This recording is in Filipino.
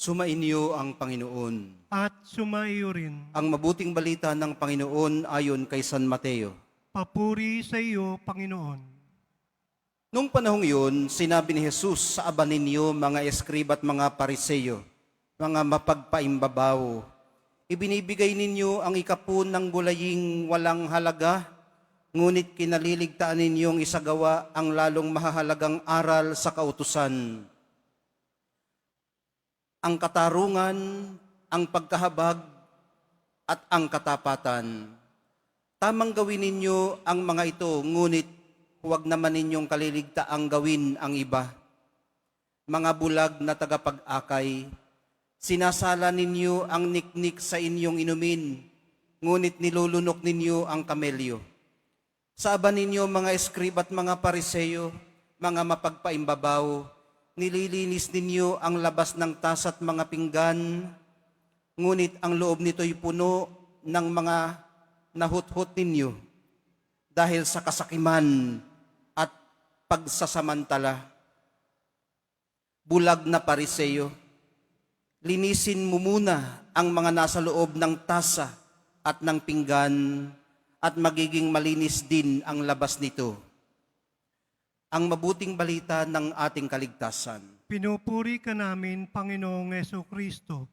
Sumainyo ang Panginoon. at sumaiyo rin. Ang mabuting balita ng Panginoon ayon kay San Mateo. Papuri sa iyo, Panginoon. Nung panahong iyon, sinabi ni Jesus sa aba ninyo, mga eskriba at mga pariseyo, mga mapagpaimbabaw, ibinibigay ninyo ang ikapun ng gulaying walang halaga, ngunit kinaliligtaan ninyong isagawa ang lalong mahahalagang aral sa kautusan. Ang katarungan, ang pagkahabag, at ang katapatan. Tamang gawin ninyo ang mga ito, ngunit huwag naman ninyong kaliligtaang gawin ang iba. Mga bulag na tagapag-akay, sinasala ninyo ang niknik sa inyong inumin, ngunit nilulunok ninyo ang kamelyo. Sa aba ninyo mga eskrib at mga pariseyo, mga mapagpaimbabaw, nililinis ninyo ang labas ng tas at mga pinggan, ngunit ang loob nito'y puno ng mga nahuthot ninyo dahil sa kasakiman at pagsasamantala. Bulag na pariseyo, linisin mo muna ang mga nasa loob ng tasa at ng pinggan at magiging malinis din ang labas nito. Ang mabuting balita ng ating kaligtasan. Pinupuri ka namin, Panginoong Yeso Kristo.